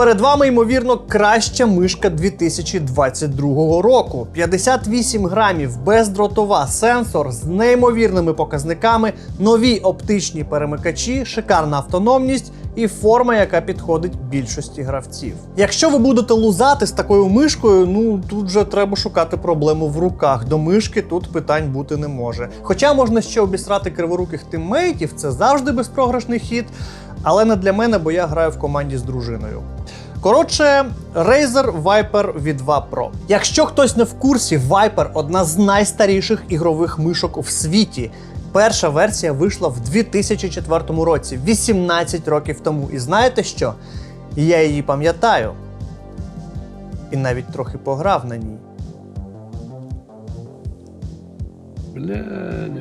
Перед вами, ймовірно, краща мишка 2022 року. 58 грамів, бездротова, сенсор з неймовірними показниками, нові оптичні перемикачі, шикарна автономність і форма, яка підходить більшості гравців. Якщо ви будете лузати з такою мишкою, ну тут же треба шукати проблему в руках. До мишки тут питань бути не може. Хоча можна ще обісрати криворуких тиммейтів, це завжди безпрограшний хід, але не для мене, бо я граю в команді з дружиною. Коротше, Razer Viper V2 Pro. Якщо хтось не в курсі, Viper одна з найстаріших ігрових мишок в світі. Перша версія вийшла в 2004 році, 18 років тому. І знаєте що? Я її пам'ятаю. І навіть трохи пограв на ній. Бля,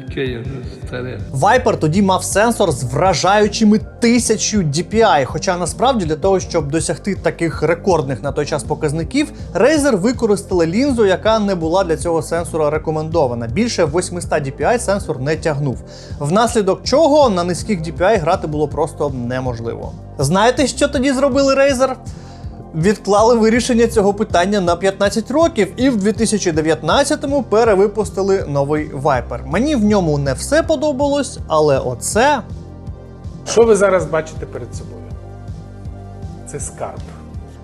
яке старе. Viper тоді мав сенсор з вражаючими тисячу DPI, хоча насправді для того, щоб досягти таких рекордних на той час показників, Razer використали лінзу, яка не була для цього сенсора рекомендована. Більше 800 DPI сенсор не тягнув. Внаслідок чого на низьких DPI грати було просто неможливо. Знаєте, що тоді зробили Razer? Відклали вирішення цього питання на 15 років і в 2019-му перевипустили новий Viper. Мені в ньому не все подобалось, але оце Що ви зараз бачите перед собою? Це скарб.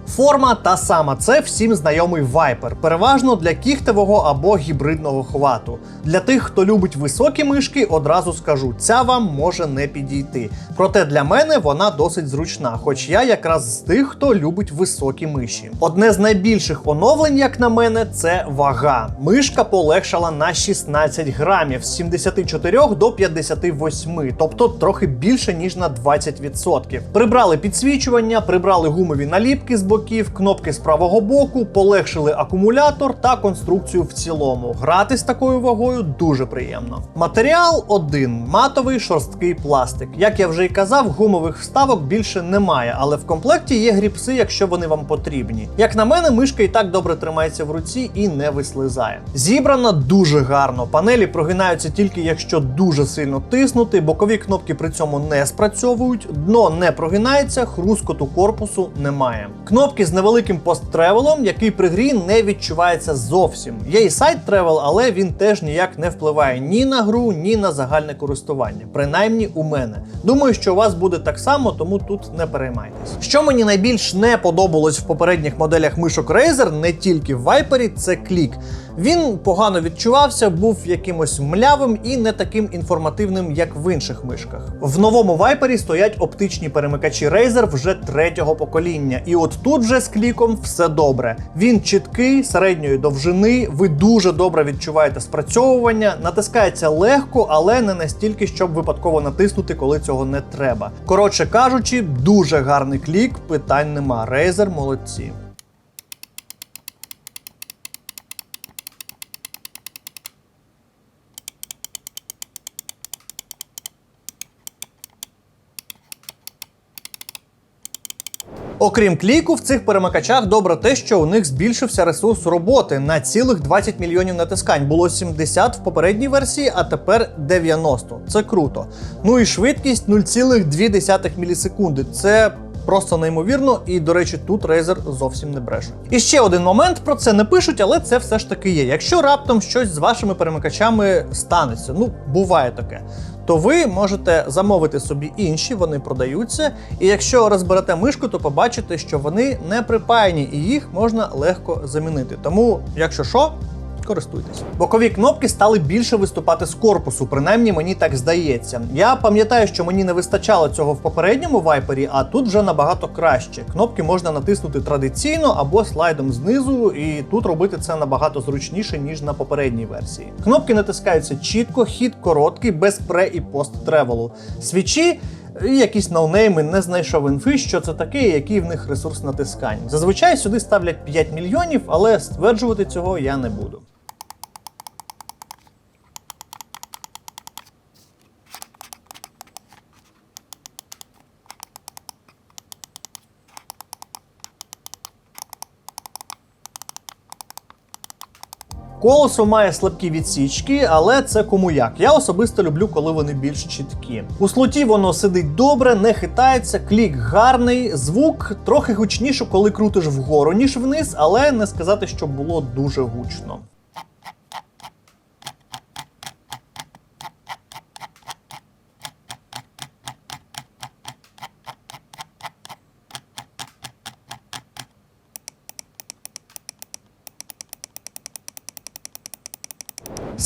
Форма та сама, це всім знайомий Viper, переважно для кіхтевого або гібридного хвату. Для тих, хто любить високі мишки, одразу скажу, ця вам може не підійти. Проте для мене вона досить зручна, хоч я якраз з тих, хто любить високі миші. Одне з найбільших оновлень, як на мене, це вага. Мишка полегшала на 16 грамів з 74 до 58, тобто трохи більше ніж на 20%. Прибрали підсвічування, прибрали гумові наліпки з боків, кнопки з правого боку, полегшили акумулятор та конструкцію в цілому. Грати з такою вагою дуже приємно. Матеріал один матовий шорсткий пластик. Як я вже й казав, гумових вставок більше немає, але в комплекті є гріпси, якщо вони вам потрібні. Як на мене, мишка і так добре тримається в руці і не вислизає. Зібрана дуже гарно. Панелі прогинаються тільки якщо дуже сильно тиснути, бокові кнопки при цьому не спрацьовують, дно не прогинається, хрускоту корпусу немає. Кнопки з невеликим посттревелом, який при грі не відчувається зовсім. Є і сайт тревел, але він теж ніяк не впливає ні на гру, ні на загальне користування. Принаймні у мене. Думаю, що у вас буде так само, тому тут не переймайтесь. Що мені найбільш не подобалось в попередніх моделях мишок Razer, не тільки в Viper, це клік. Він погано відчувався, був якимось млявим і не таким інформативним, як в інших мишках. В новому Viper стоять оптичні перемикачі Razer вже третього покоління, і от тут вже з кліком все добре. Він чіткий, середньої довжини, ви дуже добре відчуваєте спрацьовування, натискається легко, але не настільки, щоб випадково натиснути, коли цього не треба. Коротше кажучи, дуже гарний клік, питань нема. Razer молодці. Окрім кліку, в цих перемикачах добре те, що у них збільшився ресурс роботи на цілих 20 мільйонів натискань. Було 70 в попередній версії, а тепер 90. Це круто. Ну і швидкість 0,2 мілісекунди. Це просто неймовірно, і, до речі, тут Razer зовсім не бреше. І ще один момент про це не пишуть, але це все ж таки є. Якщо раптом щось з вашими перемикачами станеться, ну буває таке. То ви можете замовити собі інші, вони продаються. І якщо розберете мишку, то побачите, що вони не припаяні і їх можна легко замінити. Тому, якщо що, користуйтесь. Бокові кнопки стали більше виступати з корпусу, принаймні мені так здається. Я пам'ятаю, що мені не вистачало цього в попередньому вайпері, а тут вже набагато краще. Кнопки можна натиснути традиційно або слайдом знизу, і тут робити це набагато зручніше, ніж на попередній версії. Кнопки натискаються чітко, хід короткий, без пре і пост тревелу. Свічі. Якісь ноунейми не знайшов інфи, що це таке, і який в них ресурс натискань. Зазвичай сюди ставлять 5 мільйонів, але стверджувати цього я не буду. Колесо має слабкі відсічки, але це кому як. Я особисто люблю, коли вони більш чіткі. У слоті воно сидить добре, не хитається, клік гарний, звук трохи гучніше, коли крутиш вгору, ніж вниз, але не сказати, що було дуже гучно.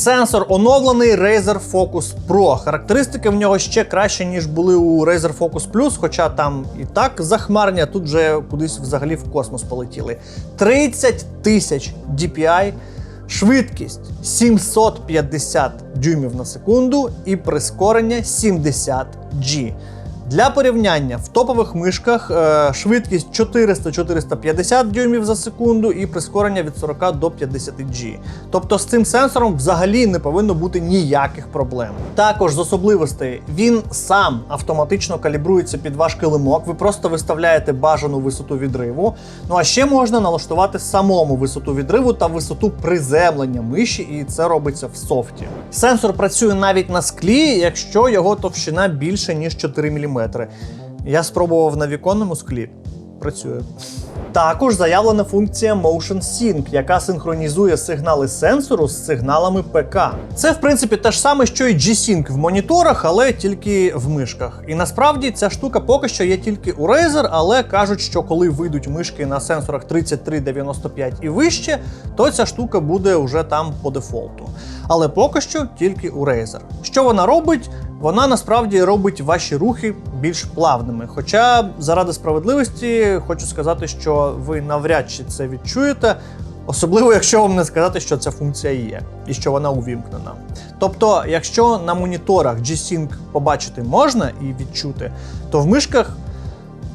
Сенсор оновлений Razer Focus Pro. Характеристики в нього ще краще, ніж були у Razer Focus Plus, хоча там і так захмарня, тут вже кудись взагалі в космос полетіли. 30 тисяч DPI, швидкість 750 дюймів на секунду і прискорення 70 G. Для порівняння в топових мишках е, швидкість 400-450 дюймів за секунду і прискорення від 40 до 50 G. Тобто з цим сенсором взагалі не повинно бути ніяких проблем. Також з особливостей він сам автоматично калібрується під ваш килимок. Ви просто виставляєте бажану висоту відриву. Ну а ще можна налаштувати самому висоту відриву та висоту приземлення миші, і це робиться в софті. Сенсор працює навіть на склі, якщо його товщина більше ніж 4 мм. Я спробував на віконному склі. Працює. Також заявлена функція Motion Sync, яка синхронізує сигнали сенсору з сигналами ПК. Це, в принципі, те ж саме, що і G-Sync в моніторах, але тільки в мишках. І насправді ця штука поки що є тільки у Razer, але кажуть, що коли вийдуть мишки на сенсорах 3395 і вище, то ця штука буде вже там по дефолту. Але поки що тільки у Razer. Що вона робить? Вона насправді робить ваші рухи більш плавними. Хоча, заради справедливості, хочу сказати, що ви навряд чи це відчуєте, особливо якщо вам не сказати, що ця функція є і що вона увімкнена. Тобто, якщо на моніторах G-Sync побачити можна і відчути, то в мишках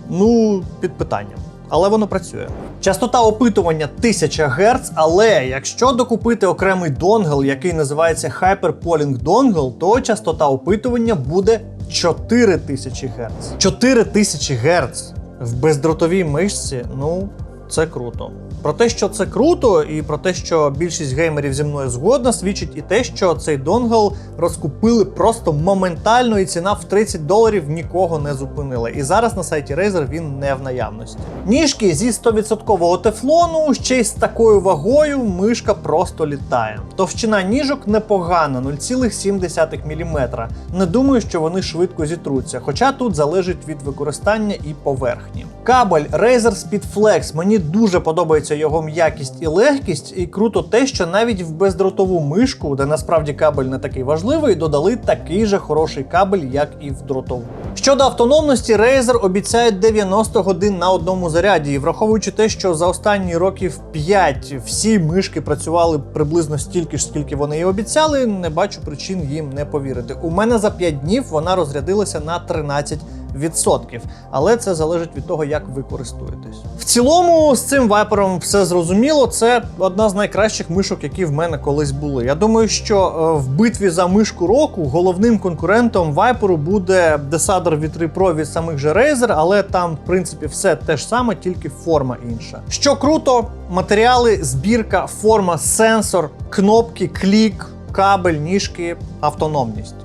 ну, під питанням. Але воно працює. Частота опитування 1000 Гц, але якщо докупити окремий донгл, який називається Hyperpolling Dongle, то частота опитування буде 4000 Гц. 4000 Гц в бездротовій мишці, ну, це круто. Про те, що це круто, і про те, що більшість геймерів зі мною згодна, свідчить і те, що цей донгл розкупили просто моментально, і ціна в 30 доларів нікого не зупинила. І зараз на сайті Razer він не в наявності. Ніжки зі 100% тефлону, ще й з такою вагою, мишка просто літає. Товщина ніжок непогана, 0,7 мм. Не думаю, що вони швидко зітруться, хоча тут залежить від використання і поверхні. Кабель Razer Speed Flex. Мені дуже подобається його м'якість і легкість, і круто те, що навіть в бездротову мишку, де насправді кабель не такий важливий, додали такий же хороший кабель, як і в дротову. Щодо автономності, Razer обіцяють 90 годин на одному заряді, і враховуючи те, що за останні років 5 всі мишки працювали приблизно стільки ж, скільки вони і обіцяли, не бачу причин їм не повірити. У мене за 5 днів вона розрядилася на 13 відсотків, але це залежить від того, як ви користуєтесь. В цілому з цим вайпером все зрозуміло. Це одна з найкращих мишок, які в мене колись були. Я думаю, що е, в битві за мишку року головним конкурентом вайперу буде Desader V3 Pro від самих же Razer, але там, в принципі, все те ж саме, тільки форма інша. Що круто, матеріали, збірка, форма, сенсор, кнопки, клік, кабель, ніжки, автономність.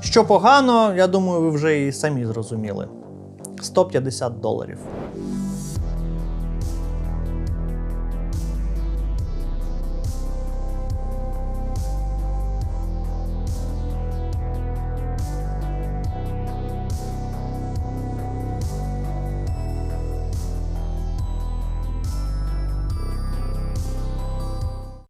Що погано, я думаю, ви вже і самі зрозуміли. 150 доларів.